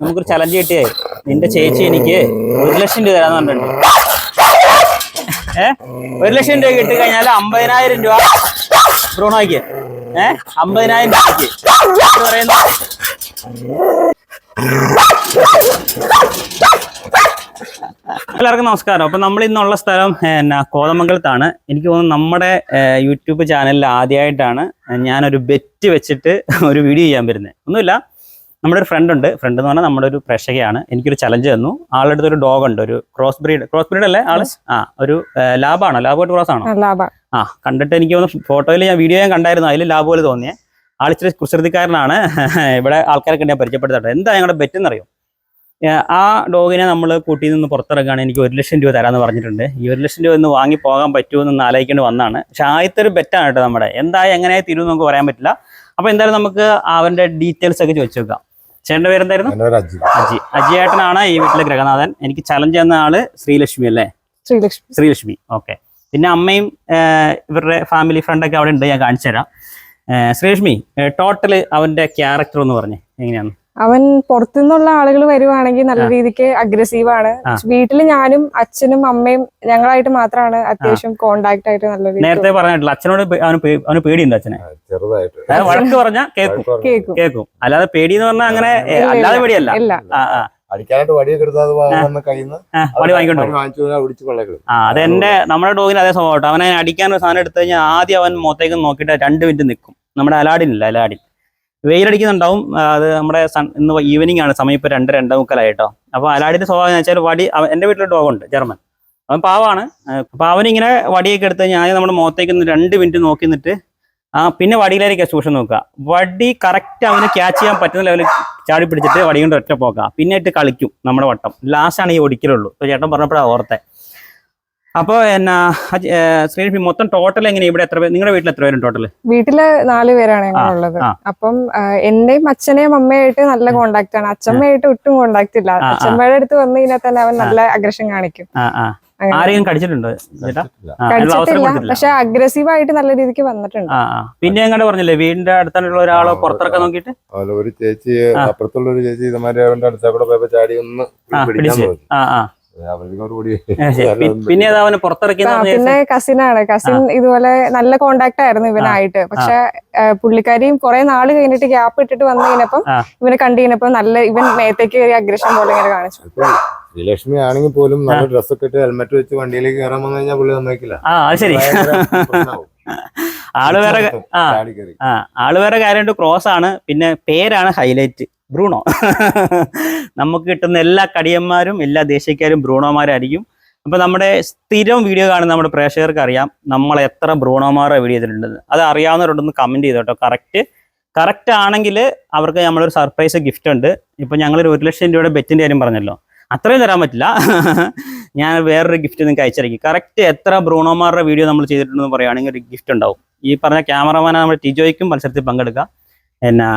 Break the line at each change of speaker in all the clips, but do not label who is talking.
നമുക്കൊരു ചലഞ്ച് കിട്ടിയേ. നിന്റെ ചേച്ചി എനിക്ക് ഒരു ലക്ഷം രൂപ തരാന്ന് പറഞ്ഞിട്ടുണ്ട്. ഏഹ് ഒരു ലക്ഷം രൂപ കിട്ടി കഴിഞ്ഞാൽ അമ്പതിനായിരം രൂപ ബ്രൂണോയ്ക്ക് ഏഹ് അമ്പതിനായിരം രൂപയ്ക്ക് പറയുന്നു എല്ലാവർക്കും നമസ്കാരം. അപ്പൊ നമ്മൾ ഇന്നുള്ള സ്ഥലം എന്നാ കോതമംഗലത്താണ്. എനിക്ക് തോന്നുന്നു നമ്മുടെ യൂട്യൂബ് ചാനലിൽ ആദ്യമായിട്ടാണ് ഞാനൊരു ബെറ്റ് വെച്ചിട്ട് ഒരു വീഡിയോ ചെയ്യാൻ വരുന്നത് ഒന്നുമില്ല. നമ്മുടെ ഒരു ഫ്രണ്ട് ഉണ്ട്. ഫ്രണ്ട് എന്ന് പറഞ്ഞാൽ നമ്മുടെ ഒരു പ്രേക്ഷകയാണ്. എനിക്കൊരു ചലഞ്ച് തന്നു. ആളുടെ അടുത്ത് ഒരു ഡോഗ് ഉണ്ട്. ഒരു ക്രോസ് ബ്രീഡ് ക്രോസ് ബ്രീഡ് അല്ലേ ആൾ? ആ ഒരു ലാബാണോ? ലാബോട്ട് ക്രോസ് ആണോ? ആ കണ്ടിട്ട് എനിക്ക് തോന്നുന്നു ഫോട്ടോയിൽ ഞാൻ വീഡിയോ ഞാൻ കണ്ടായിരുന്നു. അതിൽ ലാബ് പോലെ തോന്നിയേ. ആൾ ഇച്ചിരി കുസൃതിക്കാരനാണ്. ഇവിടെ ആൾക്കാരൊക്കെ ഞാൻ പരിചയപ്പെടുത്തട്ടെ എന്താ ഞങ്ങളുടെ ബെറ്റ് എന്നറിയോ? ഏഹ് ആ ഡോഗിനെ നമ്മൾ കൂട്ടിൽ നിന്ന് പുറത്തിറങ്ങുകയാണ് എനിക്ക് ഒരു ലക്ഷം രൂപ തരാമെന്ന് പറഞ്ഞിട്ടുണ്ട്. ഈ ഒരു ലക്ഷം രൂപ ഒന്ന് വാങ്ങി പോകാൻ പറ്റുമോ എന്ന് ആലോചിക്കേണ്ടി വന്നാണ് പക്ഷെ ആദ്യത്തെ ഒരു ബെറ്റാണ് കേട്ടോ നമ്മുടെ. എന്തായാലും എങ്ങനെയായി തീരുമെന്ന് നമുക്ക് പറയാൻ പറ്റില്ല. അപ്പോൾ എന്തായാലും നമുക്ക് അവന്റെ ഡീറ്റെയിൽസ് ഒക്കെ ചോദിച്ചു നോക്കാം. ചേട്ടന്റെ പേരെന്തായിരുന്നു?
എന്റെ അജി
അജി. അജി. ഏട്ടനാണ് ഈ വീട്ടിലെ ഗ്രഹനാഥൻ എനിക്ക് ചലഞ്ച് എന്ന ആൾ ശ്രീലക്ഷ്മി അല്ലേ?
ശ്രീലക്ഷ്മി.
ശ്രീലക്ഷ്മി. ഓക്കെ പിന്നെ അമ്മയും ഏഹ്, ഇവരുടെ ഫാമിലി ഫ്രണ്ടൊക്കെ അവിടെ ഉണ്ട്. ഞാൻ കാണിച്ചു തരാം ഏഹ്, ശ്രീലക്ഷ്മി ടോട്ടൽ അവന്റെ ക്യാരക്ടർ എന്ന് പറഞ്ഞേ. എങ്ങനെയാണ്?
അവൻ പുറത്തുനിന്നുള്ള ആളുകൾ വരുവാണെങ്കിൽ നല്ല രീതിക്ക് അഗ്രസീവ് ആണ്. വീട്ടിൽ ഞാനും അച്ഛനും അമ്മയും ഞങ്ങളായിട്ട് മാത്രമാണ് അത്യാവശ്യം കോണ്ടാക്ട് ആയിട്ട് നല്ല
നേരത്തെ പറഞ്ഞിട്ടില്ല. അച്ഛനോട് അവന് പേടി അവന് പേടിയുണ്ട് അച്ഛനെ.
ചെറുതായിട്ട്.
വഴക്ക് പറഞ്ഞാൽ കേൾക്കും.
കേൾക്കും
കേൾക്കും അല്ലാതെ പേടി എന്ന് പറഞ്ഞാൽ അങ്ങനെ അല്ലാതെ പേടിയല്ല.
അടിക്കാനായിട്ട് വടിയൊക്കെ
വടി വാങ്ങിക്കൊണ്ടു അതെന്റെ നമ്മുടെ ഡോഗിന് അതേ സ്വഭാവം അവനെ അടിക്കാൻ ഒരു സാധനം എടുത്തു കഴിഞ്ഞാൽ ആദ്യം അവൻ മുഖത്തേക്ക് നോക്കിയിട്ട് രണ്ട് മിനിറ്റ് നിൽക്കും. നമ്മുടെ അലാഡിനില്ല അലാഡിൻ? വെയിലടിക്കുന്നുണ്ടാവും. അത് നമ്മുടെ ഇന്ന് ഈവനിങ് ആണ്. സമയം ഇപ്പോൾ രണ്ട് രണ്ടേ മുക്കാലായിട്ടോ അപ്പോൾ അലാടിന്റെ സ്വഭാവം എന്ന് വെച്ചാൽ വടി എന്റെ വീട്ടിൽ ഡോഗുണ്ട് ജർമ്മൻ. അവൻ പാവാണ്. അപ്പോൾ അവനിങ്ങനെ വടിയൊക്കെ എടുത്ത് ഞാൻ നമ്മുടെ മുഖത്തേക്ക് രണ്ട് മിനിറ്റ് നോക്കി നിന്നിട്ട് ആ പിന്നെ വടിയിലേക്ക് സൂക്ഷൻ നോക്കുക. വടി കറക്റ്റ് അവന് ക്യാച്ച് ചെയ്യാൻ പറ്റുന്ന ലെവലിൽ ചാടി പിടിച്ചിട്ട് വടി കൊണ്ട് ഒറ്റ പോക്കുക. പിന്നെ ഇട്ട് കളിക്കും നമ്മുടെ വട്ടം. ലാസ്റ്റാണ് ഈ ഒടിക്കലുള്ളൂ. ചേട്ടൻ പറഞ്ഞപ്പോഴാണ് ഓർത്തെ. അപ്പോൾ എന്നാ ശ്രീ മൊത്തം ടോട്ടൽ എങ്ങനെ ഇവിടെ എത്ര പേര് നിങ്ങളുടെ വീട്ടിൽ എത്ര പേരും ടോട്ടൽ
വീട്ടിൽ നാല് പേരാണ്
ഉള്ളത്.
അപ്പം എന്റെയും അച്ഛനെയും അമ്മയായിട്ട് നല്ല കോണ്ടാക്ട് ആണ്. അച്ഛമ്മയായിട്ട് ഒട്ടും കോണ്ടാക്ട് ഇല്ല. അച്ഛമ്മയുടെ അടുത്ത് വന്നു കഴിഞ്ഞാൽ തന്നെ അവൻ നല്ല അഗ്രഷൻ കാണിക്കും.
ആ ആ. ആരെയും കടിച്ചിട്ടുണ്ടോ
കടിച്ചിട്ടില്ല. പക്ഷെ അഗ്രസീവ് ആയിട്ട് നല്ല രീതിക്ക് വന്നിട്ടുണ്ട്.
പിന്നെ എങ്ങോട്ട് പറഞ്ഞില്ലേ വീടിന്റെ അടുത്തുള്ള ഒരാളെ പുറത്തിറക്കാൻ
നോക്കിട്ട് ഒരു ചേച്ചി അപ്പുറത്തുള്ള ഒരു ചേച്ചി ഇതമാതിരി അവന്റെ അടുത്ത കൂടെ പോയപ്പോ ചാടി ഒന്ന്
പിടിച്ച്.
നോക്കി
ആ ആ
അവർക്ക് ഒരു പൊടി
ആ, ശരി. പി- പിന്നെ കസിൻ അവനെ
പിന്നെ കസിനാണ്. കസിൻ ഇതുപോലെ നല്ല കോണ്ടാക്ട് ആയിരുന്നു ഇവനായിട്ട് പക്ഷെ പുള്ളിക്കാരിയും കുറെ നാൾ കഴിഞ്ഞിട്ട് ഗ്യാപ്പ് ഇട്ടിട്ട് വന്നു കഴിഞ്ഞപ്പം. ഇവനെ കണ്ടു കഴിഞ്ഞപ്പോ നല്ല ഇവൻ മേത്തേക്ക് കയറി അഗ്രഷൻ പോലെ ഇങ്ങനെ കാണിച്ചു.
ശ്രീലക്ഷ്മി ആണെങ്കിൽ പോലും നല്ല ഡ്രസ്സൊക്കെ ഇട്ട് ഹെൽമെറ്റ് വെച്ച് വണ്ടിയിലേക്ക് കയറാൻ വന്നു കഴിഞ്ഞാൽ പുള്ളി സമ്മതിക്കില്ല.
ആൾ വേറെ ആ ആൾ വേറെ കാര്യമായിട്ട് ക്രോസ് ആണ്. പിന്നെ പേരാണ് ഹൈലൈറ്റ് ബ്രൂണോ. നമുക്ക് കിട്ടുന്ന എല്ലാ കടിയന്മാരും എല്ലാ ദേശീയക്കാരും ബ്രൂണോമാരായിരിക്കും. അപ്പൊ നമ്മുടെ സ്ഥിരം വീഡിയോ കാണുന്ന നമ്മുടെ പ്രേക്ഷകർക്ക് അറിയാം നമ്മൾ എത്ര ബ്രൂണോമാരെ വീഡിയോ ചെയ്തിട്ടുണ്ട് അത് അറിയാവുന്നവരുണ്ടെന്ന് കമന്റ് ചെയ്തു കേട്ടോ കറക്റ്റ് കറക്റ്റ് ആണെങ്കിൽ അവർക്ക് നമ്മളൊരു സർപ്രൈസ് ഗിഫ്റ്റ് ഉണ്ട്. ഇപ്പൊ ഞങ്ങളൊരു ഒരു ലക്ഷം രൂപയുടെ ബെറ്റിന്റെ കാര്യം പറഞ്ഞല്ലോ. അത്രയും തരാൻ പറ്റില്ല. ഞാൻ വേറൊരു ഗിഫ്റ്റ് നിങ്ങൾക്ക് അയച്ചിരിക്കും കറക്റ്റ് എത്ര ബ്രൂണോമാരുടെ വീഡിയോ നമ്മൾ ചെയ്തിട്ടുണ്ടെന്ന് പറയുകയാണെങ്കിൽ ഒരു ഗിഫ്റ്റ് ഉണ്ടാവും. ഈ പറഞ്ഞ ക്യാമറമാനെ നമ്മൾ ടിജോയ്ക്കും മത്സരത്തിൽ പങ്കെടുക്കാം പിന്നെ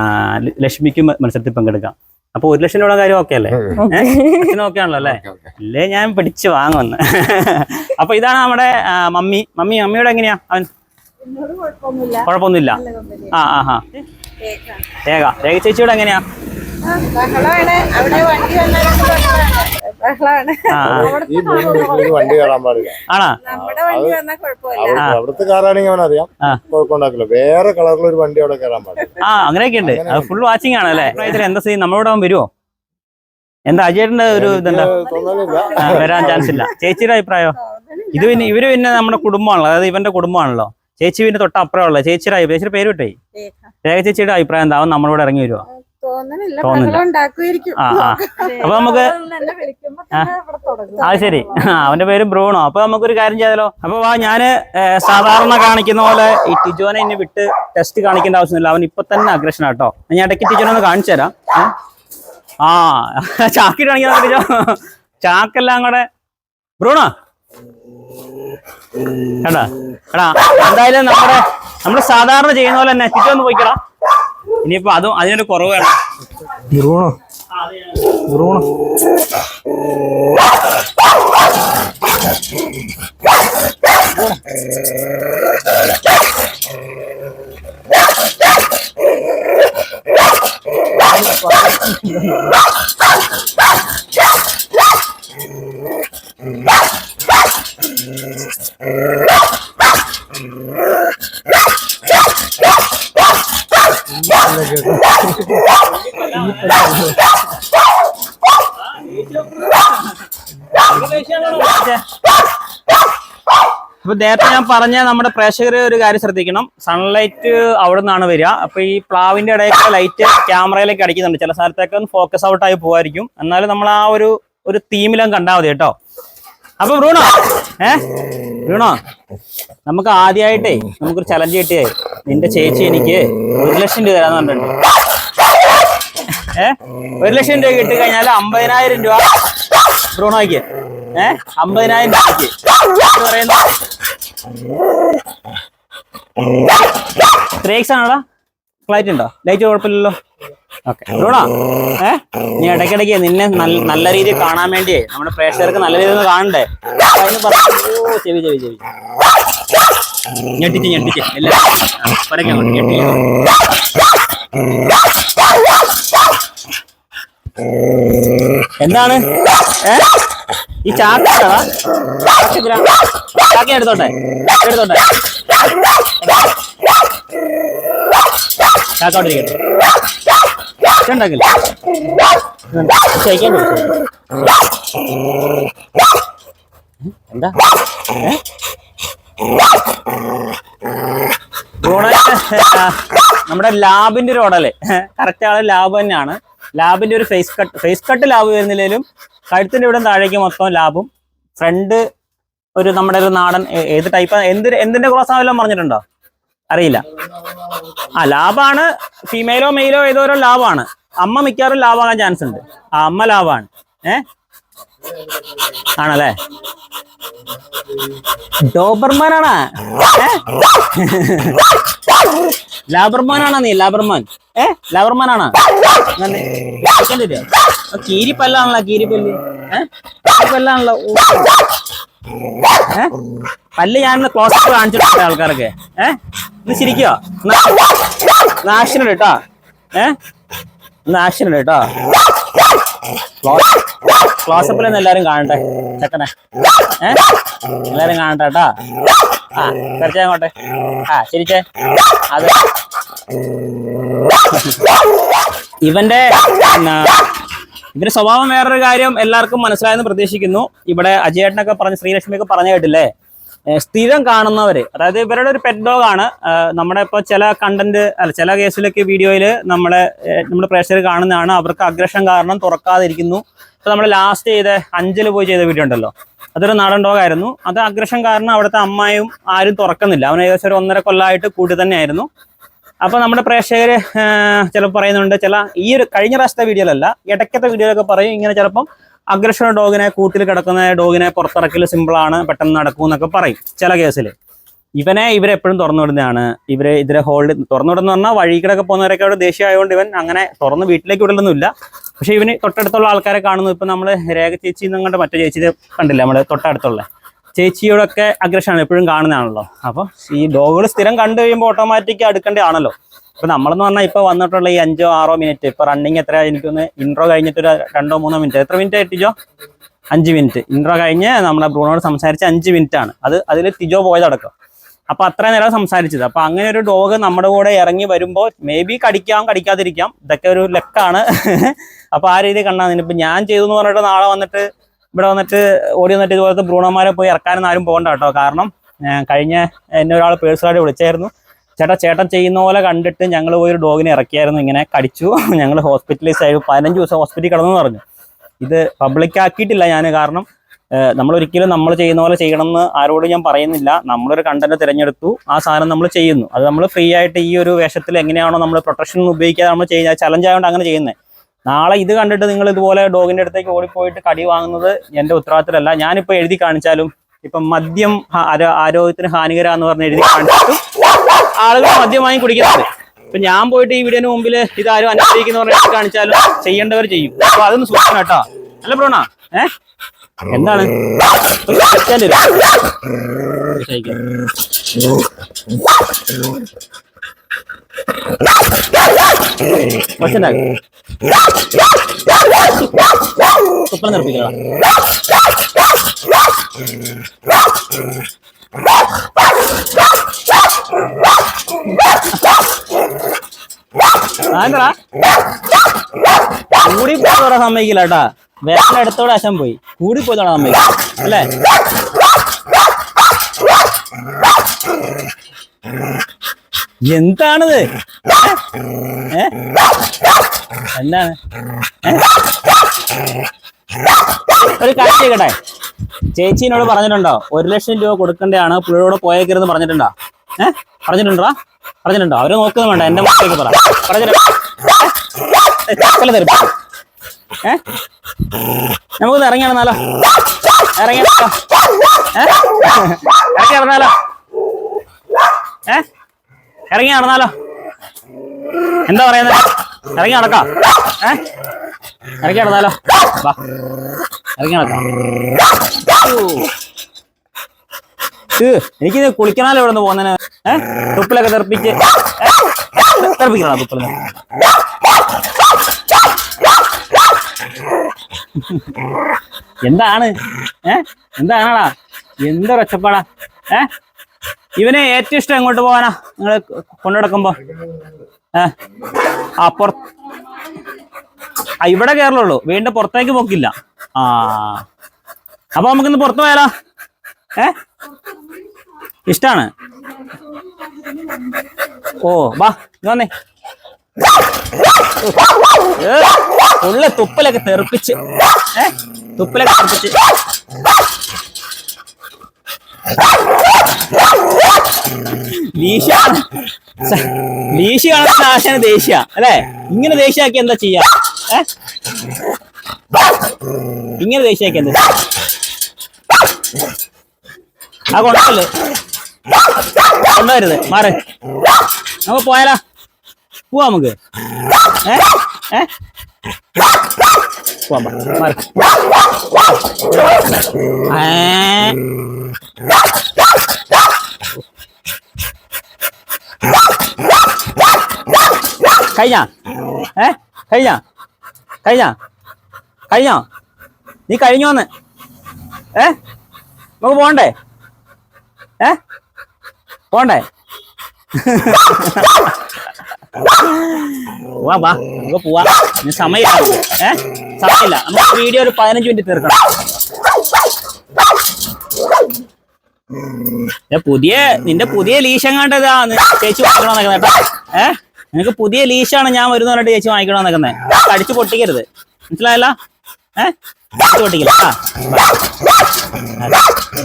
ലക്ഷ്മിക്കും മത്സരത്തിൽ പങ്കെടുക്കാം അപ്പൊ ഒരു ലക്ഷം രൂപയുടെ കാര്യം ഓക്കെ അല്ലേ? ഓക്കെ ആണല്ലോ അല്ലേ. ഇല്ലേ ഞാൻ പിടിച്ച് വാങ്ങുമെന്ന് അപ്പൊ ഇതാണ് നമ്മുടെ മമ്മി. മമ്മി മമ്മിയോട് എങ്ങനെയാ? അവൻ? കുഴപ്പമൊന്നുമില്ല. ആ ആ ആ. രേഖ. രേഖ ചേച്ചിയോട് എങ്ങനെയാ?
വണ്ടി
കയറാൻ പാടില്ല. അവിടുത്തെ കാറാണെങ്കിൽ. കുഴപ്പമുണ്ടാക്കില്ല. വേറെ കളറിൽ ഒരു വണ്ടി അവിടെ കയറാൻ പാടില്ല.
ആ അങ്ങനെയൊക്കെ ഉണ്ട്. അത് ഫുൾ വാച്ചിങ് ആണ് അല്ലേ എന്താ ചെയ്യും നമ്മളോട് അവൻ വരുമോ എന്താ അജയേട്ടന്റെ ഒരു ഇതെന്താ വരാൻ ചാൻസ് ഇല്ല. ചേച്ചിയുടെ അഭിപ്രായോ? ഇത് പിന്നെ ഇവർ പിന്നെ നമ്മുടെ കുടുംബമാണല്ലോ. അതായത് ഇവന്റെ കുടുംബമാണല്ലോ. ചേച്ചി പിന്നെ തൊട്ട് അപ്പുറമുള്ള ചേച്ചിയുടെ ചേച്ചിയുടെ പേര് വിട്ടേ?
രേഖ.
ചേച്ചിയുടെ അഭിപ്രായം എന്താവും നമ്മളോട് ഇറങ്ങി വരുമോ
തോന്നണില്ല. ഉണ്ടാക്കുമായിരിക്കും
അപ്പൊ നമുക്ക് അത് ശരി. ആ, അവന്റെ പേര് ബ്രൂണോ. അപ്പൊ നമുക്കൊരു കാര്യം ചെയ്താലോ. അപ്പൊ വാ ഞാൻ സാധാരണ കാണിക്കുന്ന പോലെ ഈ ടിജോനെ ഇനി വിട്ട് ടെസ്റ്റ് കാണിക്കേണ്ട ആവശ്യമില്ല അവൻ ഇപ്പൊ തന്നെ അഗ്രഷൻ ആട്ടോ. ഞാൻ ഇടയ്ക്ക് ടിജോനെ ഒന്ന് കാണിച്ചു തരാം. ആ ചാക്കിട്ടാണെങ്കിൽ ടിജോ. ചാക്കെല്ലാം കൂടെ. ബ്രൂണോ? എടാ എന്തായാലും നമ്മുടെ നമ്മൾ സാധാരണ ചെയ്യുന്ന പോലെ തന്നെ ടിജോ ഒന്ന് പോയിക്കടാ. ഇനിയിപ്പോ അതും അതിനൊരു കുറവ് വേണം
ബ്രൂണോ ബ്രൂണോ
അപ്പൊ നേരത്തെ ഞാൻ പറഞ്ഞ നമ്മുടെ പ്രേക്ഷകർ ഒരു കാര്യം ശ്രദ്ധിക്കണം. സൺലൈറ്റ് അവിടെ നിന്നാണ് വരിക. അപ്പൊ ഈ പ്ലാവിന്റെ ഇടയൊക്കെ ലൈറ്റ് ക്യാമറയിലേക്ക് അടിക്കുന്നുണ്ട്. ചില സ്ഥലത്തൊക്കെ ഒന്ന് ഫോക്കസ് ഔട്ട് ആയി പോകായിരിക്കും എന്നാലും നമ്മൾ ആ ഒരു ഒരു തീമിലും കണ്ടാൽ മതി കേട്ടോ. അപ്പൊ ബ്രൂണോ? ഏ? ബ്രൂണോ? നമുക്ക് ആദ്യമായിട്ടേ നമുക്കൊരു ചലഞ്ച് കിട്ടിയേ. നിന്റെ ചേച്ചി എനിക്ക് ഒരു ലക്ഷം രൂപ തരാന്ന് പറഞ്ഞിട്ടുണ്ട്. ഏ? ഒരു ലക്ഷം രൂപ കിട്ടി കഴിഞ്ഞാൽ അമ്പതിനായിരം രൂപ ബ്രൂണോയ്ക്ക് ഏഹ് അമ്പതിനായിരം രൂപയ്ക്ക് പറയുന്നത് പറയുന്നു ബ്രേക്സ് ആണോടാ? ഫ്ലൈറ്റ് ഉണ്ടോ? ലൈറ്റ് കുഴപ്പമില്ലല്ലോ. ഓക്കെ ഡ്രോണാ ഏഹ് നീ ഇടയ്ക്കിടയ്ക്ക് നിന്നെ നല്ല രീതിയിൽ കാണാൻ വേണ്ടിയേ. നമ്മുടെ പ്രേക്ഷകർക്ക് നല്ല രീതിയിൽ കാണണ്ടേ? ചെവി ചെവി ചെവി ഞെട്ടിച്ച് ഞെട്ടിച്ച്. എല്ലാം ഞെട്ടിച്ച്. എന്താണ്? ഈ ചാക്കാടാ ചാക്ക എടുത്തോട്ടെ? എടുത്തോട്ടെ? എന്താ? നമ്മുടെ ലാബിന്റെ ഒരു ഓടൽ കറക്റ്റ് ആൾ ലാബ് തന്നെയാണ്. ലാബിന്റെ ഒരു face cut face cut lab വരുന്നില്ലെങ്കിലും കഴുത്തിന്റെ ഇവിടെ താഴേക്ക് മൊത്തം ലാബും. ഫ്രണ്ട് ഒരു നമ്മുടെ ഒരു നാടൻ ഏത് ടൈപ്പ് എന്ത് എന്തിന്റെ ക്രോസ് ആവല്ലോ പറഞ്ഞിട്ടുണ്ടോ? അറിയില്ല. ആ ലാബാണ് ഫീമെയിലോ മെയിലോ ഏതോരോ ലാബാണ്. അമ്മ മിക്കവാറും ലാബാകാൻ ചാൻസ് ഉണ്ട്. ആ അമ്മ ലാബാണ്. ഏ? ആണല്ലേ? ഡോബർമാനാണാ? ലാബർമാനാണോ നീ ലാബർമാൻ. ഏ? ലാബർമാനാണാ? കീരിപ്പല്ലാണല്ലോ കീരിപ്പല്ല്. ഏ? കീരിപ്പല്ലാണല്ലോ. ഓ. ഏ? പല്ല് ഞാൻ ക്ലോസ് കാണിച്ചിട്ടുണ്ട് ആൾക്കാർക്ക് ഏ? ഇന്ന് ചിരിക്കോ? ആക്ഷൻ ഉണ്ട് കേട്ടോ ഏ? ഇന്ന് ആക്ഷൻ ഉണ്ട് കേട്ടോ ക്ലോസ് നിന്ന് എല്ലാരും കാണട്ടെ ചെക്കനെ. ഏഹ് എല്ലാരും കാണട്ടെ കേട്ടോ ആ അങ്ങോട്ടെ. ആ ചിരിച്ചേ. അതെ. ഇവന്റെ ഇവന്റെ സ്വഭാവം വേറൊരു കാര്യം എല്ലാവർക്കും മനസ്സിലായെന്ന് പ്രതീക്ഷിക്കുന്നു. ഇവിടെ അജയേട്ടനൊക്കെ പറഞ്ഞ് ശ്രീലക്ഷ്മിയൊക്കെ പറഞ്ഞു കേട്ടില്ലേ? സ്ഥിരം കാണുന്നവര് അതായത് ഇവരുടെ ഒരു പെറ്റ് ഡോഗ് ആണ്. നമ്മുടെ ഇപ്പോൾ ചില കണ്ടന്റ് അല്ല ചില കേസിലൊക്കെ വീഡിയോയിൽ നമ്മളെ നമ്മുടെ പ്രേക്ഷകർ കാണുന്നതാണ്. അവർക്ക് അഗ്രഷൻ കാരണം തുറക്കാതിരിക്കുന്നു. ഇപ്പൊ നമ്മൾ ലാസ്റ്റ് ചെയ്ത അഞ്ചിൽ പോയി ചെയ്ത വീഡിയോ ഉണ്ടല്ലോ. അതൊരു നാടൻ ഡോഗ് ആയിരുന്നു. അത് അഗ്രഷൻ കാരണം അവിടുത്തെ അമ്മായും ആരും തുറക്കുന്നില്ല. അവൻ ഏകദേശം ഒരു ഒന്നര കൊല്ലമായിട്ട് കൂട്ടി തന്നെയായിരുന്നു. അപ്പൊ നമ്മുടെ പ്രേക്ഷകർ ചിലപ്പോൾ പറയുന്നുണ്ട് ചില ഈ ഒരു കഴിഞ്ഞ പ്രാവശ്യത്തെ വീഡിയോയിലല്ല ഇടയ്ക്കത്തെ വീഡിയോയിലൊക്കെ പറയും. ഇങ്ങനെ ചിലപ്പം അഗ്രഷൻ ഡോഗിനെ കൂട്ടിൽ കിടക്കുന്ന ഡോഗിനെ പുറത്തിറക്കൽ സിമ്പിളാണ് പെട്ടെന്ന് നടക്കും എന്നൊക്കെ പറയും ചില കേസിൽ ഇവനെ ഇവരെപ്പോഴും തുറന്നു വിടുന്നതാണ്. ഇവരെ ഇതിനെ ഹോൾഡ് തുറന്നു വിടുന്ന പറഞ്ഞാൽ വഴിക്കിടൊക്കെ പോകുന്നവരൊക്കെ അവിടെ ദേഷ്യമായതുകൊണ്ട് ഇവൻ അങ്ങനെ തുറന്ന് വീട്ടിലേക്ക് വിടലൊന്നുമില്ല. പക്ഷെ ഇവന് തൊട്ടടുത്തുള്ള ആൾക്കാരെ കാണുന്നു. ഇപ്പൊ നമ്മൾ രേഖ ചേച്ചി എന്നുകൊണ്ട് മറ്റേ ചേച്ചി കണ്ടില്ല നമ്മൾ തൊട്ടടുത്തുള്ള? ചേച്ചിയോടൊക്കെ അഗ്രഷനാണ് എപ്പോഴും കാണുന്നതാണല്ലോ. അപ്പോൾ ഈ ഡോഗുകൾ സ്ഥിരം കണ്ടു കഴിയുമ്പോൾ ഓട്ടോമാറ്റിക് ഇപ്പൊ നമ്മളെന്ന് പറഞ്ഞാൽ ഇപ്പൊ വന്നിട്ടുള്ള ഈ അഞ്ചോ ആറോ മിനിറ്റ് ഇപ്പൊ റണ്ണിങ് എത്ര എനിക്കൊന്ന് ഇൻട്രോ കഴിഞ്ഞിട്ട് ഒരു രണ്ടോ മൂന്നോ മിനിറ്റ് എത്ര മിനിറ്റ് ആയിട്ടിജോ അഞ്ച് മിനിറ്റ് ഇൻട്രോ കഴിഞ്ഞ് നമ്മളെ ബ്രൂണോട് സംസാരിച്ച് അഞ്ച് മിനിറ്റ് ആണ്. അത് അതിൽ തിജോ പോയതടക്കം. അപ്പൊ അത്ര നേരം സംസാരിച്ചത്. അപ്പൊ അങ്ങനെ ഒരു ഡോഗ് നമ്മുടെ കൂടെ ഇറങ്ങി വരുമ്പോൾ മേ ബി കടിക്കാം കടിക്കാതിരിക്കാം. ഇതൊക്കെ ഒരു ലെക്കാണ്. അപ്പൊ ആ രീതി കണ്ടാൽ ഇപ്പൊ ഞാൻ ചെയ്തു എന്ന് പറഞ്ഞിട്ട് നാളെ വന്നിട്ട് ഇവിടെ വന്നിട്ട് ഓടി വന്നിട്ട് ഇതുപോലത്തെ ബ്രൂണോമാരെ പോയി ഇറക്കാനൊന്നും ആരും പോകണ്ട കേട്ടോ. കാരണം കഴിഞ്ഞ എന്നെ ഒരാൾ പേഴ്സണലായിട്ട് വിളിച്ചായിരുന്നു. ചേട്ടാ ചേട്ടൻ ചെയ്യുന്ന പോലെ കണ്ടിട്ട് ഞങ്ങൾ പോയി ഒരു ഡോഗിനെ ഇറക്കിയായിരുന്നു. ഇങ്ങനെ കടിച്ചു. ഞങ്ങൾ ഹോസ്പിറ്റലൈസ് ആയി. പതിനഞ്ച് ദിവസം ഹോസ്പിറ്റലിൽ കിടന്നു പറഞ്ഞു. ഇത് പബ്ലിക് ആക്കിയിട്ടില്ല ഞാൻ കാരണം നമ്മൾ ഒരിക്കലും നമ്മൾ ചെയ്യുന്ന പോലെ ചെയ്യണമെന്ന് ആരോടും ഞാൻ പറയുന്നില്ല. നമ്മളൊരു കണ്ടന്റ് തിരഞ്ഞെടുത്തു. ആ സാധനം നമ്മൾ ചെയ്യുന്നു. അത് നമ്മൾ ഫ്രീ ആയിട്ട് ഈ ഒരു വേഷത്തിൽ എങ്ങനെയാണോ നമ്മൾ പ്രൊട്ടക്ഷൻ ഉപയോഗിക്കാതെ നമ്മൾ ചെയ്യുന്ന ചലഞ്ച് ആയതുകൊണ്ട് അങ്ങനെ ചെയ്യുന്നത് നാളെ ഇത് കണ്ടിട്ട് നിങ്ങൾ ഇതുപോലെ ഡോഗിന്റെ അടുത്തേക്ക് ഓടിപ്പോയിട്ട് കടി വാങ്ങുന്നത് എന്റെ ഉത്തരവാദിത്തമല്ല ഞാനിപ്പോൾ എഴുതി കാണിച്ചാലും ഇപ്പം മദ്യം ആരോഗ്യത്തിന് ഹാനികര ഹാനികരാന്ന് പറഞ്ഞ് എഴുതി കാണിച്ചിട്ടും ആളുകൾ മദ്യം വാങ്ങി കുടിക്കുന്നുണ്ട് ഇപ്പൊ ഞാൻ പോയിട്ട് ഈ വീഡിയോന് മുമ്പിൽ ഇത് ആരും അനുസരിക്കുന്ന പറഞ്ഞിട്ട് കാണിച്ചാലും ചെയ്യേണ്ടവർ ചെയ്യും. അപ്പൊ അതൊന്ന് സൂക്ഷിക്കണം കേട്ടോ. അല്ല ബ്രോണ? ഏ? എന്താണ്? ഒരു second കൂടി പോയതോടെ സമ്മതിക്കില്ല വേറെ അടുത്തോടെ അശം പോയി. കൂടി പോയതോടെ സമ്മതിക്കില്ല. അല്ലേ? എന്താണത്? എന്താണ്? ഒരു കാര്യം ചെയ്യട്ടെ? ചേച്ചിനോട് പറഞ്ഞിട്ടുണ്ടോ? ഒരു ലക്ഷം രൂപ കൊടുക്കേണ്ടതാണ് പുള്ളിയോട് പോയേക്കരുന്ന് പറഞ്ഞിട്ടുണ്ടോ? ഏഹ് പറഞ്ഞിട്ടുണ്ടോ? പറഞ്ഞിട്ടുണ്ടോ? അവരെ നോക്കുന്നത് വേണ്ട എന്റെ മക്കളൊക്കെ പറ. പറഞ്ഞിട്ടുണ്ടോ? ഏ? ചപ്പല തെറിപ്പിച്ചു ഏ? നമുക്കൊന്ന് ഇറങ്ങി നടന്നാലോ? ഇറങ്ങി നടക്കാം ഏ? ഇറങ്ങി നടന്നാലോ? ഏഹ് ഇറങ്ങി നടന്നാലോ? എന്താ പറയുന്നത് ഇറങ്ങി നടക്കാം. ഏ? ഇറങ്ങി നടന്നാലോ? ഇറങ്ങി നടക്കാം. എനിക്ക് കുളിക്കണല്ലോ ഇവിടെ നിന്ന് പോകുന്നതിന്? ഏഹ് തുപ്പിലൊക്കെ തെറപ്പിച്ച്. തെറിപ്പിക്കണം തുപ്പിൽ എന്താണ് ഏഹ് എന്താണാടാ എന്താ ഒച്ചപ്പാടാ ഏ? ഇവന് ഏറ്റവും ഇഷ്ടം എങ്ങോട്ട് പോകാനാ നിങ്ങൾ കൊണ്ടുനടക്കുമ്പോ ഏഹ് ആ ആ ഇവിടെ കയറുള്ളൂ വീണ്ടും പുറത്തേക്ക് പോക്കില്ല. ആ. അപ്പൊ നമുക്കിന്ന് പുറത്തു പോയാലോ? ഏ? ഇഷ്ടാണ്. ഓ വാ വന്നേ. ഉള്ള തുപ്പലൊക്കെ തെറിപ്പിച്ച്. ഏ? തുപ്പലൊക്കെ തെറിപ്പിച്ച്. ലീശ കാണുന്ന ആശാന് ദേഷ്യ അല്ലേ? ഇങ്ങനെ ദേഷ്യാക്കി എന്താ ചെയ്യാ? ഇങ്ങനെ ദേഷ്യാക്കി എന്താ? ആ കൊണ്ടല്ലേ കൊണ്ടുവരുത് മാറ. നമുക്ക് പോയാലോ? പോവാ നമുക്ക്. ഏ? ഏ? പോവാ ഏ? കഴിഞ്ഞ? ഏ? കഴിഞ്ഞ? കഴിഞ്ഞ? കഴിഞ്ഞോ? നീ കഴിഞ്ഞോന്ന് ഏ? നമുക്ക് പോണ്ടേ? ഏ? പോണ്ടേ? പോവാ വാ. നമുക്ക് പോവാ. സമയമില്ല ഏ? സമയമില്ല. നമുക്ക് വീഡിയോ ഒരു പതിനഞ്ച് മിനിറ്റ് തീർക്കണം. പുതിയ നിന്റെ പുതിയ ലീശം കണ്ടതാ ചേച്ചി വാങ്ങിക്കണോ കേട്ടോ ഏ? നിനക്ക് പുതിയ ലീശാണ് ഞാൻ വരുന്ന പറഞ്ഞിട്ട് ചേച്ചി വാങ്ങിക്കണോ നിൽക്കുന്നത് കടിച്ചു പൊട്ടിക്കരുത്. മനസ്സിലായല്ലോ? ഏ? കടിച്ചു പൊട്ടിക്കില്ല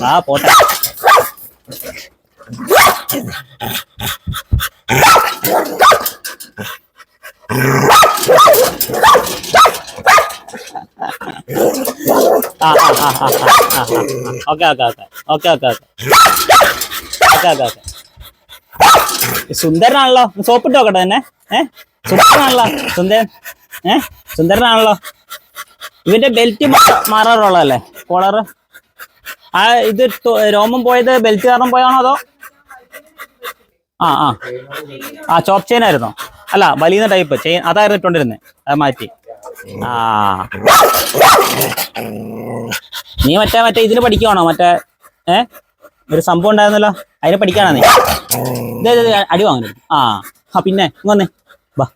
ആ പോട്ടെ. Okay okay okay. Okay okay okay. Okay okay okay. സുന്ദരനാണല്ലോ. സോപ്പിട്ട് നോക്കട്ടെ തന്നെ ഏ? സുന്ദരനാണല്ലോ. സുന്ദരൻ. ഏ? സുന്ദരനാണല്ലോ. ഇവന്റെ ബെൽറ്റ് മാറാറുള്ളതല്ലേ കോളറ് ആ ഇത് രോമം പോയത് ബെൽറ്റ് കാരണം പോയാണോ അതോ? ആ ആ. ആ ചോപ്പ് ചെയിൻ ആയിരുന്നോ? അല്ല വലിയ ടൈപ്പ് ചെയിൻ അതായിരുന്നു ഇട്ടോണ്ടിരുന്നത് അത് മാറ്റി. ആ. നീ മറ്റേ മറ്റേ ഇതിന് പഠിക്കുവാണോ? മറ്റേ ഏ? ഒരു സംഭവം ഉണ്ടായിരുന്നല്ലോ? അതിനെ പഠിക്കാണോ നീ? അടി വാങ്ങുന്നു ആ ആ പിന്നെ വന്നേ. വാ.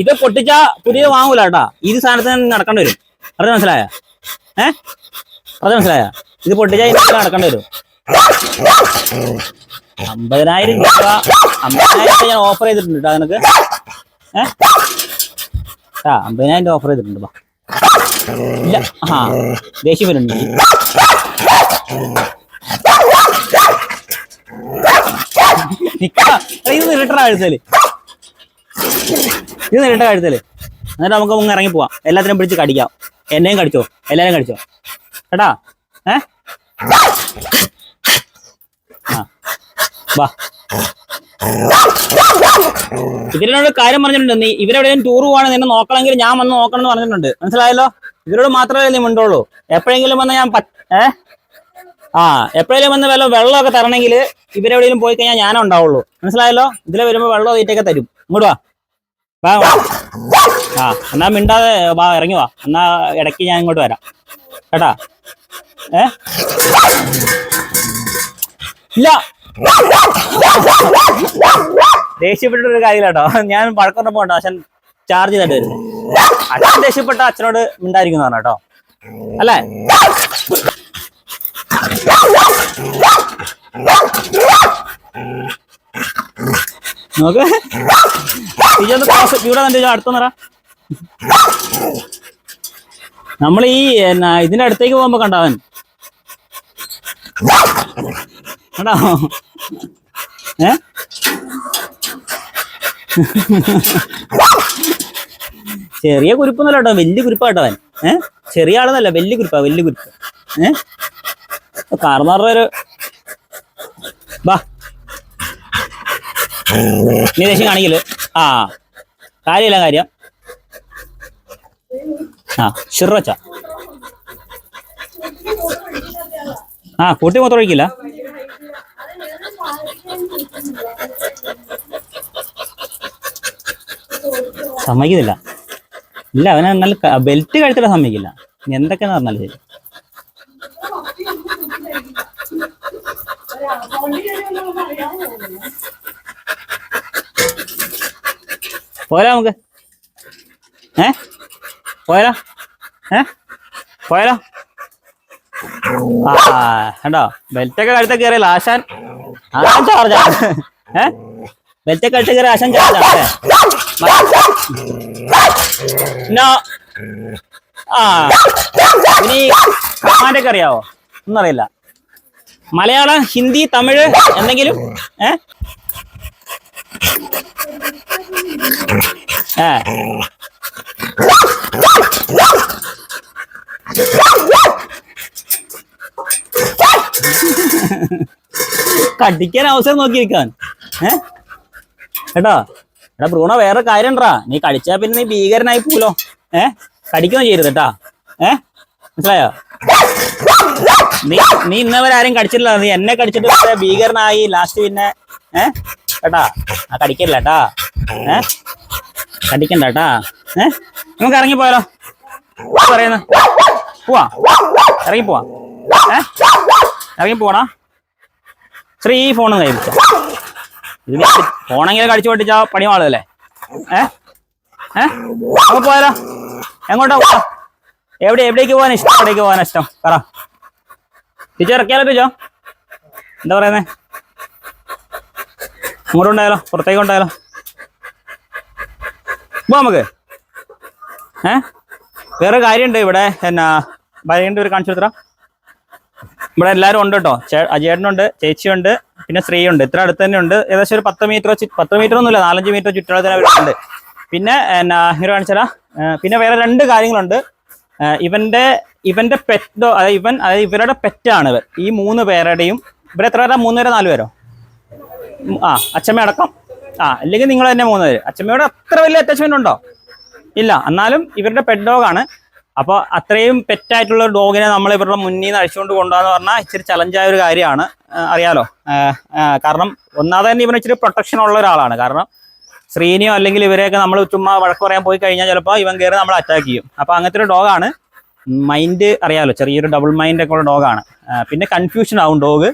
ഇത് പൊട്ടിച്ചാ പുതിയത് വാങ്ങൂല കേട്ടാ. ഇത് സാധനത്തിന് നടക്കേണ്ടി വരും. അത് മനസ്സിലായ? ഏ? അത് മനസ്സിലായ? ഇത് പൊട്ടിച്ചാ നടക്കേണ്ടി വരും. അമ്പതിനായിരം രൂപ. അമ്പതിനായിരം രൂപ ഞാൻ ഓഫർ ചെയ്തിട്ടുണ്ട് നിനക്ക്. ഏഹ് ആ അമ്പതിനായിരം രൂപ ഓഫർ ചെയ്തിട്ടുണ്ട് വാ. ഇല്ല. ആ ദേഷ്യം വരുന്നുണ്ട്. എന്നിട്ട് നമുക്ക് അങ്ങ് ഇറങ്ങി പോവാം. എല്ലാത്തിനും പിടിച്ച് കടിക്കാം. എന്നെയും കടിച്ചോ? എല്ലാരും കടിച്ചോ? കേട്ടാ? ഏ? വാ. ഇതിനോട് കാര്യം പറഞ്ഞിട്ടുണ്ട്. നീ ഇവരെവിടെയും ടൂർ പോവാണ് നിന്നെ നോക്കണമെങ്കിൽ ഞാൻ വന്ന് നോക്കണം എന്ന് പറഞ്ഞിട്ടുണ്ട്. മനസ്സിലായല്ലോ? ഇവരോട് മാത്രമേ നീ മിണ്ടുള്ളൂ. എപ്പോഴെങ്കിലും വന്ന് ഞാൻ ഏ? ആ എപ്പോഴെങ്കിലും വന്ന് വല്ല വെള്ളമൊക്കെ തരണമെങ്കിൽ ഇവരെവിടെയും പോയി കഴിഞ്ഞാൽ ഞാനേ ഉണ്ടാവുള്ളൂ. മനസ്സിലായല്ലോ? ഇതിലെ വരുമ്പോൾ വെള്ളം തീറ്റയൊക്കെ തരും. ഇങ്ങോട്ട് വാ വാ. ആ എന്നാ മിണ്ടാതെ വാ ഇറങ്ങി വാ. എന്നാ ഇടയ്ക്ക് ഞാൻ ഇങ്ങോട്ട് വരാം. കേട്ടാ? ഏ? ഇല്ല. ദേഷ്യപ്പെട്ടൊരു ഒരു കാര്യമില്ലാട്ടോ. ഞാൻ വഴക്കൊന്നും പോകണ്ട അച്ഛൻ ചാർജ് ചെയ്തിട്ട് വരുന്നത് അച്ഛൻ ദേഷ്യപ്പെട്ട അച്ഛനോട് മിണ്ടായിരിക്കുന്നതാണ് കേട്ടോ. അല്ലേ? നോക്ക്. ഇതൊന്ന് ഇവിടെ അടുത്ത നിറ നമ്മൾ ഈ ഇതിന്റെ അടുത്തേക്ക് പോകുമ്പോ കണ്ടവൻ കണ്ടോ ഏ? ചെറിയ കുരുപ്പൊന്നല്ല കേട്ടോ. വലിയ കുരുപ്പാട്ടോ അവൻ. ഏ? ചെറിയ ആളെന്നല്ല വലിയ കുരുപ്പാ വലിയ കുരുപ്പ്. ഏ? കാർന്നാറുടെ ഒരു ബാ. നീ ദേഷ്യം കാണിക്കൽ. ആ. കാര്യമില്ല കാര്യം. ആ ഷിറച്ച ആ കൂട്ടി മൊത്തം ഒഴിക്കില്ല. സമ്മതിക്കുന്നില്ല. ഇല്ല അവനെ നല്ല ബെൽറ്റ് കഴുത്തിടാൻ സമ്മതിക്കില്ല. ഇനി എന്തൊക്കെയാന്ന് പറഞ്ഞാലും ശരി. പോരാ നമുക്ക്. ഏ? പോയാലോ ഏ? പോയാലോ ആ കണ്ടോ? ബെൽറ്റൊക്കെ കഴുത്ത കയറിയല്ലോ ആശാൻ ആശാൻ ചാർജാണ് ഏ? ബെൽറ്റൊക്കെ കഴുത്ത കയറി ആശാൻ ചാർജാണ് നോ ആ. ഇനി കമാൻഡൊക്കെ അറിയാവോ? ഒന്നറിയില്ല. മലയാളം ഹിന്ദി തമിഴ് എന്തെങ്കിലും? ഏ? കടിക്കാൻ അവസരം നോക്കിയിരിക്കാൻ ഏ? കേട്ടോ? എടാ ബ്രൂണോ വേറെ കാര്യം ഉണ്ടാ നീ കടിച്ചാ പിന്നെ നീ ഭീകരനായി പോലോ ഏ? കടിക്കുന്ന ചെയ്യരുത് കേട്ടാ ഏ? മനസ്സിലായോ? നീ നീ ഇന്നവരെ ആരും കടിച്ചിട്ടില്ല. നീ എന്നെ കടിച്ചിട്ട് ഭീകരനായി ലാസ്റ്റ് പിന്നെ ഏ? കേട്ടാ? ആ കടിക്കില്ല കേട്ടാ ഏ? കടിക്കണ്ട കേട്ടാ ഏ? നമുക്ക് ഇറങ്ങി പോയാലോ? പറയുന്ന? പോവാ. ഇറങ്ങി പോവാ. ഏ? ഇറങ്ങി പോണാ ശ്രീ ഫോണും കൈ ഇത് ഫോണെങ്കിലും കടിച്ചു പൊട്ടിച്ച പണി മാളല്ലേ ഏ? ഏ? അപ്പൊ പോയാലോ? എങ്ങോട്ടാ പോവാ? എവിടെ എവിടേക്ക് പോകാൻ ഇഷ്ടം? എവിടേക്ക് പോകാൻ ഇഷ്ടം? പറ. ടീച്ചർ ഇറക്കിയാലോ ടീച്ചോ എന്താ പറയുന്നേ? അങ്ങോട്ട് ഉണ്ടായാലോ പുറത്തേക്ക് ഉണ്ടായാലോ പോ നമുക്ക്. ഏ? വേറെ കാര്യമുണ്ട് ഇവിടെ. എന്നാ ഭയങ്കര ഒരു കാണിച്ചു കൊടുത്തരാ. ഇവിടെ എല്ലാവരും ഉണ്ട് കേട്ടോ. ചേ- അജേട്ടനുണ്ട് ചേച്ചിയുണ്ട്. പിന്നെ സ്ത്രീയുണ്ട്. ഇത്ര അടുത്ത് തന്നെ ഉണ്ട്. ഏകദേശം ഒരു പത്ത് മീറ്റർ പത്ത് മീറ്റർ ഒന്നുമില്ല നാലഞ്ച് മീറ്റർ ചുറ്റളത്തിന് അവരുണ്ട് പിന്നെ എന്നാ ഇങ്ങനെ കാണിച്ചാലാ പിന്നെ വേറെ രണ്ട് കാര്യങ്ങളുണ്ട്. ഇവന്റെ ഇവന്റെ പെറ്റോ അതായത് ഇവൻ അതായത് ഇവരുടെ പെറ്റാണ് ഇവർ ഈ മൂന്ന് പേരുടെയും ഇവരെ എത്ര പേരാ? മൂന്ന് പേരോ നാല് പേരോ? ആ അച്ഛമ്മ അടക്കം. ആ അല്ലെങ്കിൽ നിങ്ങൾ തന്നെ മൂന്ന് പേര്. അച്ഛമ്മയോട് അത്ര വലിയ അറ്റാച്ച്മെന്റ് ഉണ്ടോ? ഇല്ല. എന്നാലും ഇവരുടെ പെറ്റ് ഡോഗാണ് അപ്പോൾ അത്രയും പെറ്റായിട്ടുള്ള ഒരു ഡോഗിനെ നമ്മൾ ഇവരുടെ മുന്നിൽ നിന്ന് അഴിച്ചുകൊണ്ട് കൊണ്ടുപോകാന്ന് പറഞ്ഞാൽ ഇച്ചിരി ചലഞ്ചായ ഒരു കാര്യമാണ്. അറിയാലോ? കാരണം ഒന്നാമത് തന്നെ ഇവന് ഇച്ചിരി പ്രൊട്ടക്ഷൻ ഉള്ള ഒരാളാണ്. കാരണം ശ്രീനിയോ അല്ലെങ്കിൽ ഇവരെയൊക്കെ നമ്മൾ ചുമ്മാ വഴക്ക് പറയാൻ പോയി കഴിഞ്ഞാൽ ചിലപ്പോൾ ഇവൻ കയറി നമ്മൾ അറ്റാക്ക് ചെയ്യും. അപ്പോൾ അങ്ങനത്തെ ഒരു ഡോഗാണ് മൈൻഡ് അറിയാലോ ചെറിയൊരു ഡബിൾ മൈൻഡ് ഒക്കെ ഉള്ള ഡോഗാണ് പിന്നെ കൺഫ്യൂഷൻ ആവും ഡോഗ്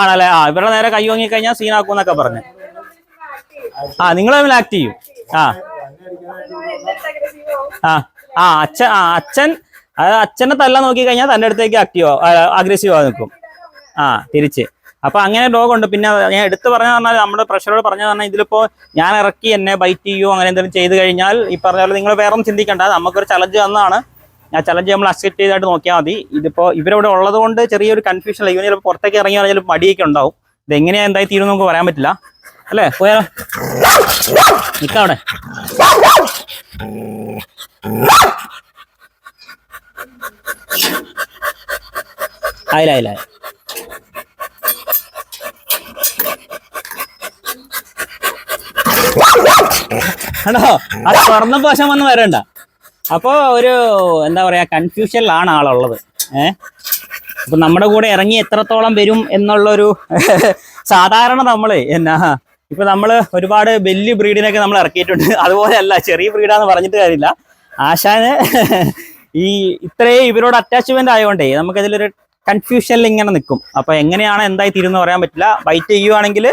ആണല്ലേ? ആ ഇവരുടെ നേരെ കൈ വാങ്ങി കഴിഞ്ഞാൽ സീനാക്കും എന്നൊക്കെ പറഞ്ഞു. ആ നിങ്ങൾ തമ്മിൽ ആക്ട് ചെയ്യും. ആ ആ അച്ഛൻ ആ അച്ഛൻ അച്ഛനെ തല്ല നോക്കി കഴിഞ്ഞാൽ തന്റെ അടുത്തേക്ക് ആക്റ്റീവ് അഗ്രസീവ് ആ നിൽക്കും. ആ തിരിച്ച്. അപ്പൊ അങ്ങനെ ഡോഗ് ഉണ്ട്. പിന്നെ ഞാൻ എടുത്തു പറഞ്ഞു പറഞ്ഞാൽ നമ്മുടെ പ്രഷറോട് പറഞ്ഞു പറഞ്ഞാൽ ഇതിലിപ്പോ ഞാൻ ഇറക്കി എന്നെ ബൈറ്റ് ചെയ്യുമോ അങ്ങനെ എന്തെങ്കിലും ചെയ്ത് കഴിഞ്ഞാൽ ഈ പറഞ്ഞ പോലെ നിങ്ങൾ വേറെ ചിന്തിക്കേണ്ട. നമുക്കൊരു ചലഞ്ച് തന്നാണ് ആ ചലഞ്ച് നമ്മൾ അക്സെപ്റ്റ് ചെയ്തായിട്ട് നോക്കിയാൽ മതി. ഇതിപ്പോ ഇവരവിടെ ഉള്ളത് കൊണ്ട് ചെറിയൊരു കൺഫ്യൂഷൻ ഇവന് ചിലപ്പോൾ പുറത്തേക്ക് ഇറങ്ങി പറഞ്ഞാൽ മടിയൊക്കെ ഉണ്ടാവും. ഇത് എങ്ങനെയാ എന്തായി തീരും നമുക്ക് പറയാൻ പറ്റില്ല. അല്ലേ? പോയാ? നിക്കവിടെ. ആയില്ല ആയില്ല. കണ്ടോ? ആ സ്വർണ പോഷം വന്ന് വരണ്ട. അപ്പോ ഒരു എന്താ പറയാ കൺഫ്യൂഷനിലാണ് ആളുള്ളത്. ഏഹ് അപ്പൊ നമ്മുടെ കൂടെ ഇറങ്ങി എത്രത്തോളം വരും എന്നുള്ളൊരു സാധാരണ നമ്മൾ എന്നാ ഇപ്പൊ നമ്മൾ ഒരുപാട് വലിയ ബ്രീഡിനൊക്കെ നമ്മൾ ഇറക്കിയിട്ടുണ്ട്. അതുപോലെയല്ല ചെറിയ ബ്രീഡാന്ന് പറഞ്ഞിട്ട് കാര്യമില്ല. ആശാന് ഈ ഇത്രയും ഇവരോട് അറ്റാച്ച്മെന്റ് ആയതുകൊണ്ടേ നമുക്കതിലൊരു കൺഫ്യൂഷനിൽ ഇങ്ങനെ നിൽക്കും അപ്പൊ എങ്ങനെയാണ് എന്തായി തീരുമെന്ന് പറയാൻ പറ്റില്ല. ബൈറ്റ് ചെയ്യുവാണെങ്കിൽ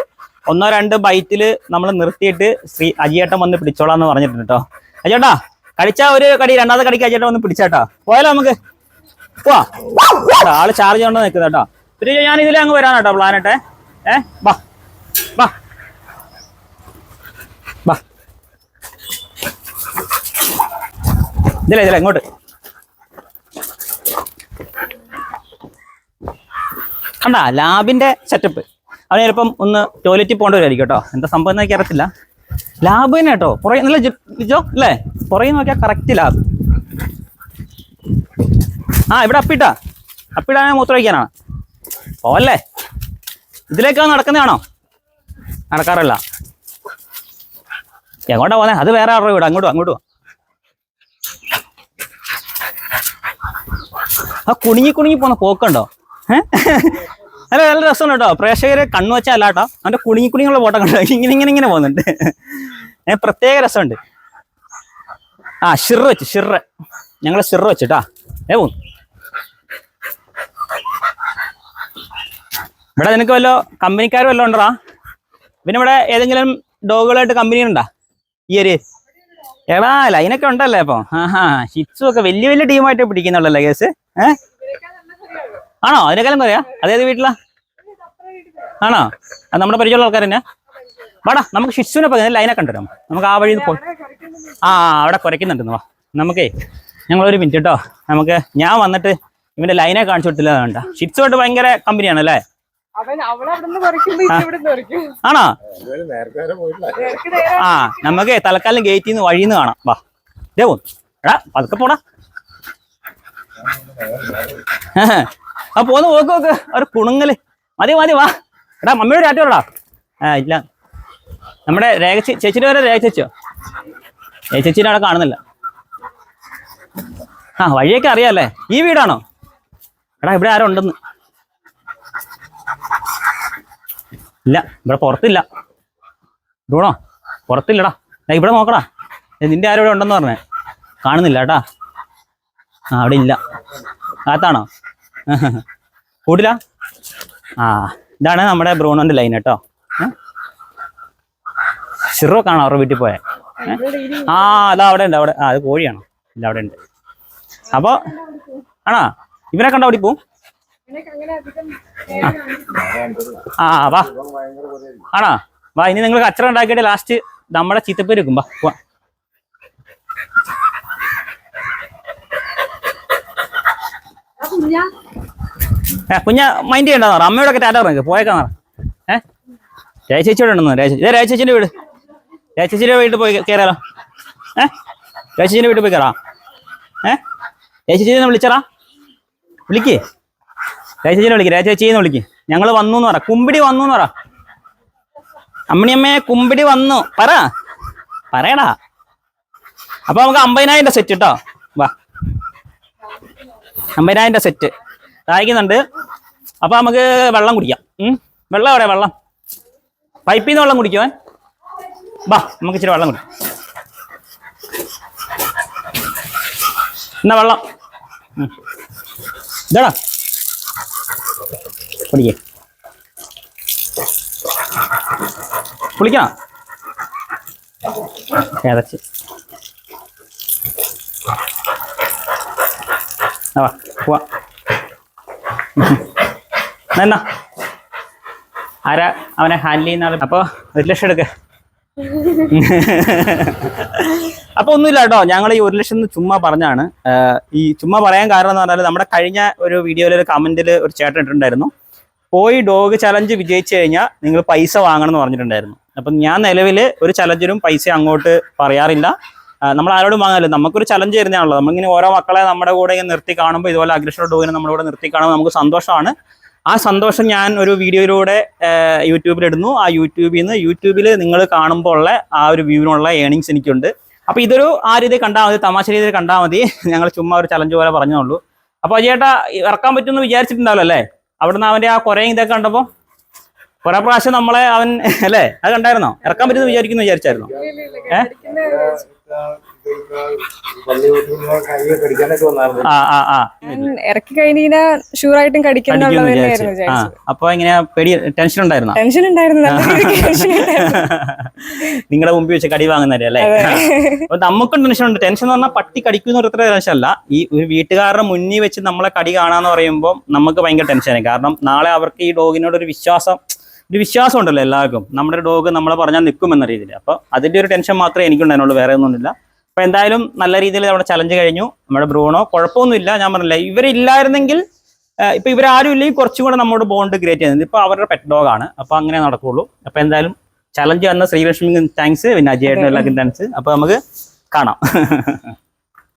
ഒന്നോ രണ്ടോ ബൈറ്റിൽ നമ്മൾ നിർത്തിയിട്ട് ശ്രീ അജിയേട്ടൻ വന്ന് പിടിച്ചോളാം എന്ന് പറഞ്ഞിട്ടുണ്ട് കേട്ടോ അജിയേട്ടാ കടിച്ച ഒരു കടി രണ്ടാമത്തെ കടിക്ക് അജിയേട്ടൻ വന്ന് പിടിച്ചാട്ടോ. പോയാലോ നമുക്ക്? ആൾ ചാർജ് കൊണ്ട് നിൽക്കുന്നത് കേട്ടോ ഞാൻ ഇതിലേ അങ്ങ് വരാൻ കേട്ടോ പ്ലാനട്ടെ ഏ വാ ബാ ഇതിലേ ഇതിലേ ഇങ്ങോട്ട്. കണ്ട ലാബിന്റെ സെറ്റപ്പ് അവന് ചിലപ്പം ഒന്ന് ടോയ്ലറ്റിൽ പോകേണ്ടി വരുമായിരിക്കും കേട്ടോ. എന്താ സംഭവം എന്ന് എനിക്ക് അറിയത്തില്ല. ലാബ് തന്നെ കേട്ടോ. പുറകെ നല്ല ജോ അല്ലേ? പുറകെ നോക്കിയാൽ കറക്റ്റ് ലാബ്. ആ ഇവിടെ അപ്പിട്ടാ. അപ്പിടാ മൂത്ര വയ്ക്കാനാണ് പോവല്ലേ? ഇതിലേക്കാണ് നടക്കുന്നതാണോ നടക്കാറില്ല. എങ്ങോട്ടാ പോന്നെ? അത് വേറെ ആരുടെ വീട്? അങ്ങോട്ട് അങ്ങോട്ട് ആ കുണുങ്ങി കുണുങ്ങി പോണ പോക്കുണ്ടോ? ഏഹ് അല്ല നല്ല രസമാണ് കേട്ടോ. പ്രേക്ഷകരെ കണ്ണു വെച്ചാൽ അല്ലാട്ടോ അവന്റെ കുണുങ്ങി കുണുങ്ങിയുള്ള ഫോട്ടോ കണ്ടോ? ഇങ്ങനെ ഇങ്ങനെ ഇങ്ങനെ പോകുന്നുണ്ട്. ഏഹ് പ്രത്യേക രസമുണ്ട്. ആ ഷിറ വെച്ച് ഷിറ ഞങ്ങൾ ഷിറ വെച്ചിട്ടാ ഏ പോന്നു ഇവിടെ നിനക്ക് വല്ല കമ്പനിക്കാർ വല്ലതും ഉണ്ടോ? പിന്നെ ഇവിടെ ഏതെങ്കിലും ഡോഗുകളായിട്ട് കമ്പനി ഉണ്ടാ? ഈ ഒരു എടാ ലൈനൊക്കെ ഉണ്ടല്ലേ അപ്പൊ ആഹാ ഷിറ്റ്സും ഒക്കെ വലിയ വലിയ ടീമായിട്ട് പിടിക്കുന്നുള്ളല്ലേ കേസ്? ഏ? ആണോ? അതിനേക്കാളും പറയാ അതേത് വീട്ടിലാ? ആണോ? അത് നമ്മുടെ പരിചയമുള്ള ആൾക്കാർ തന്നെ വാടാ നമുക്ക് ശിശുവിനെ പറഞ്ഞ ലൈനൊക്കെ ഉണ്ടല്ലോ നമുക്ക് ആ വഴി പോ ആ അവിടെ കുറയ്ക്കുന്നുണ്ടെന്ന് വാ നമുക്കേ ഞങ്ങളൊരു മിനിറ്റ് കേട്ടോ നമുക്ക് ഞാൻ വന്നിട്ട് ഇവന്റെ ലൈനെ കാണിച്ചു കൊടുത്തില്ല വേണ്ട ഷിറ്റ്സുമായിട്ട് ഭയങ്കര കമ്പനിയാണ് അല്ലേ? ആണോ? ആ നമുക്ക് തൽക്കാലം ഗേറ്റിൽ വഴിന്ന് വഴിയിൽ നിന്ന് കാണാം. വാ ഇതേ പോ. എടാ പതുക്കെ പോടാ. ആ പോന്ന് നോക്ക് നോക്ക്. ഒരു കുണുങ്ങൽ. മതി മതി വാ. എടാ മമ്മിയുടെ ആറ്റോടാ ആ ഇല്ല. നമ്മുടെ രേഖ ചേച്ചിന്റെ പേര് രേഖ ചേച്ചിയോ രേഖ ചേച്ചിനെ അവിടെ കാണുന്നില്ല. ആ വഴിയൊക്കെ അറിയാല്ലേ? ഈ വീടാണോ? എടാ ഇവിടെ ആരോ ഉണ്ടെന്ന്. ഇല്ല ഇവിടെ പുറത്തില്ല. ബ്രൂണോ പുറത്തില്ലടാ. ഏ ഇവിടെ നോക്കടാ. നിന്റെ ആരും ഇവിടെ ഉണ്ടെന്ന് പറഞ്ഞേ. കാണുന്നില്ല കേട്ടാ. ആ അവിടെ ഇല്ല. അകത്താണോ? കൂടില്ല ആ ഇതാണ് നമ്മുടെ ബ്രൂണോന്റെ ലൈൻ കേട്ടോ? ഷിറോ കാണോ അവരുടെ വീട്ടിൽ പോയെ? ആ അതാ അവിടെ ഉണ്ട് അവിടെ. ആ അത് കോഴിയാണോ? ഇല്ല അവിടെ ഉണ്ട്. അപ്പോ ആണോ? ഇവനെ കണ്ട അവിടെ പോവും ആ. വാ. ആണോ? വാ ഇനി നിങ്ങൾ കച്ചറ ഉണ്ടാക്കിയിട്ട് ലാസ്റ്റ് നമ്മുടെ ചീത്തപ്പേര് വെക്കും. വാ പോവാ ഏ, കുഞ്ഞ? മൈൻഡ് ചെയ്യണ്ടെന്നാ അമ്മയോടൊക്കെ ടാറ്റ പറഞ്ഞു പോയേക്കാ ഏ? രാജേച്ചിയോടെ ഉണ്ടെന്ന് രാജ ഇതേ രാജചേച്ചിന്റെ വീട്. രാജചേച്ചിന്റെ വീട്ടിൽ പോയി കയറാലോ ഏ? രാജേച്ചിന്റെ വീട്ടിൽ പോയി കയറാം ഏ? രാജചേച്ചിനെ വിളിച്ചറാ വിളിക്കേ. രാജേച്ചിനെ വിളിക്ക്. രാജേച്ചിന്ന് വിളിക്ക്. ഞങ്ങൾ വന്നു എന്ന് പറ. കുമ്പിടി വന്നു എന്ന് പറ. അമ്മണിയമ്മയെ കുമ്പിടി വന്നു. പറ. പറയടാ. അപ്പൊ നമുക്ക് അമ്പതിനായിരം സെറ്റ് കേട്ടോ അമ്പതിനായിരം സെറ്റ് ദാഹിക്കുന്നുണ്ട് അപ്പൊ നമുക്ക് വെള്ളം കുടിക്കാം. വെള്ളം എവിടെ? വെള്ളം. പൈപ്പിൽ നിന്ന് വെള്ളം കുടിക്കുവാൻ വാ നമുക്ക് ഇച്ചിരി വെള്ളം കുടിക്കാം. എന്നാ വെള്ളം. ഇതാടാ. കുടിക്കേ. കുളിക്കണം? ഏതച്ച് വാ പോവാ. എന്നാ ആരാ അവനെ ഹാൻഡിൽ ചെയ്യുന്ന ആൾ? അപ്പൊ ഒരു ലക്ഷം എടുക്ക. അപ്പൊ ഒന്നുമില്ല കേട്ടോ. ഞങ്ങൾ ഈ ഒരു ലക്ഷം ചുമ്മാ പറഞ്ഞാണ്. ഈ ചുമ്മാ പറയാൻ കാരണം എന്ന് പറഞ്ഞാൽ നമ്മുടെ കഴിഞ്ഞ ഒരു വീഡിയോയിൽ ഒരു കമന്റിൽ ഒരു ചേട്ടൻ ഇട്ടിട്ടുണ്ടായിരുന്നു. പോയി ഡോഗ് ചലഞ്ച് വിജയിച്ചു കഴിഞ്ഞാൽ നിങ്ങൾ പൈസ വാങ്ങണം എന്ന് പറഞ്ഞിട്ടുണ്ടായിരുന്നു. അപ്പം ഞാൻ നിലവിൽ ഒരു ചലഞ്ചിനും പൈസ അങ്ങോട്ട് പറയാറില്ല. നമ്മൾ ആരോടും വാങ്ങാല്ലോ നമുക്കൊരു ചലഞ്ച് തരുന്നതാണല്ലോ. നമ്മളിങ്ങനെ ഓരോ മക്കളെ നമ്മുടെ കൂടെ ഇങ്ങനെ നിർത്തി കാണുമ്പോൾ ഇതുപോലെ അഗ്രഷർ ഡോഗിനെ നമ്മുടെ കൂടെ നിർത്തി കാണുമ്പോൾ നമുക്ക് സന്തോഷമാണ്. ആ സന്തോഷം ഞാൻ ഒരു വീഡിയോയിലൂടെ യൂട്യൂബിലിടുന്നു. ആ യൂട്യൂബിൽ നിന്ന് യൂട്യൂബിൽ നിങ്ങൾ കാണുമ്പോൾ ഉള്ള ആ ഒരു വ്യൂവിനുള്ള ഏണിങ്സ് എനിക്കുണ്ട്. അപ്പോൾ ഇതൊരു ആ രീതിയിൽ കണ്ടാൽ മതി തമാശ രീതിയിൽ കണ്ടാൽ മതി. ഞങ്ങൾ ചുമ്മാ ഒരു ചലഞ്ച് പോലെ പറഞ്ഞോളൂ അപ്പോൾ അജേട്ട ഇറക്കാൻ പറ്റുമെന്ന് വിചാരിച്ചിട്ടുണ്ടാവല്ലോ അല്ലേ? അവിടുന്ന് അവന്റെ ആ കുറേ ഇതൊക്കെ കണ്ടപ്പോൾ കുറെ പ്രാവശ്യം നമ്മളെ അവൻ അല്ലേ? അത് കണ്ടായിരുന്നോ? ഇറക്കാൻ പറ്റുമെന്ന് വിചാരിക്കുന്നു വിചാരിച്ചായിരുന്നോ?
പള്ളി
ഇറക്കി കഴിഞ്ഞാൽ ഷുവറായിട്ടും
ആയിട്ടും ആ അപ്പൊ എങ്ങനെയാ പേടി ടെൻഷൻ ഉണ്ടായിരുന്നോ?
ടെൻഷൻ ഉണ്ടായിരുന്നു.
നിങ്ങളുടെ മുമ്പിൽ വെച്ച് കടി വാങ്ങുന്നവരെ അല്ലേ? അപ്പൊ നമുക്കും ടെൻഷൻ ഉണ്ട്. ടെൻഷൻ എന്ന് പറഞ്ഞാൽ പട്ടി കടിക്കുന്ന ഒരു ടെൻഷൻ അല്ല. ഈ ഒരു വീട്ടുകാരുടെ മുന്നിൽ വെച്ച് നമ്മളെ കടി കാണാന്ന് പറയുമ്പോൾ നമുക്ക് ഭയങ്കര ടെൻഷനായി കാരണം നാളെ അവർക്ക് ഈ ഡോഗിനോട് ഒരു വിശ്വാസം ഒരു വിശ്വാസം ഉണ്ടല്ലോ എല്ലാവർക്കും. നമ്മുടെ ഡോഗ് നമ്മളെ പറഞ്ഞാൽ നിൽക്കുമെന്ന രീതിയിൽ. അപ്പോൾ അതിന്റെ ഒരു ടെൻഷൻ മാത്രമേ എനിക്കുണ്ടായിരുന്നുള്ളൂ വേറെ ഒന്നുമില്ല. അപ്പോൾ എന്തായാലും നല്ല രീതിയിൽ നമ്മുടെ ചലഞ്ച് കഴിഞ്ഞു. നമ്മുടെ ബ്രൂണോ കുഴപ്പമൊന്നുമില്ല. ഞാൻ പറഞ്ഞില്ല ഇവരില്ലായിരുന്നെങ്കിൽ ഇപ്പം ഇവരാരും ഇല്ലെങ്കിൽ കുറച്ചും കൂടെ നമ്മുടെ ബോണ്ട് ക്രിയേറ്റ് ചെയ്യുന്നത് ഇപ്പൊ അവരുടെ പെറ്റ് ഡോഗാണ് അപ്പോൾ അപ്പൊ അങ്ങനെ നടക്കുള്ളൂ. അപ്പോൾ എന്തായാലും ചലഞ്ച് വന്ന ശ്രീലക്ഷ്മിക്കും താങ്ക്സ് പിന്നെ അജയേട്ടനും എല്ലാവർക്കും താങ്ക്സ് അപ്പോൾ നമുക്ക് കാണാം.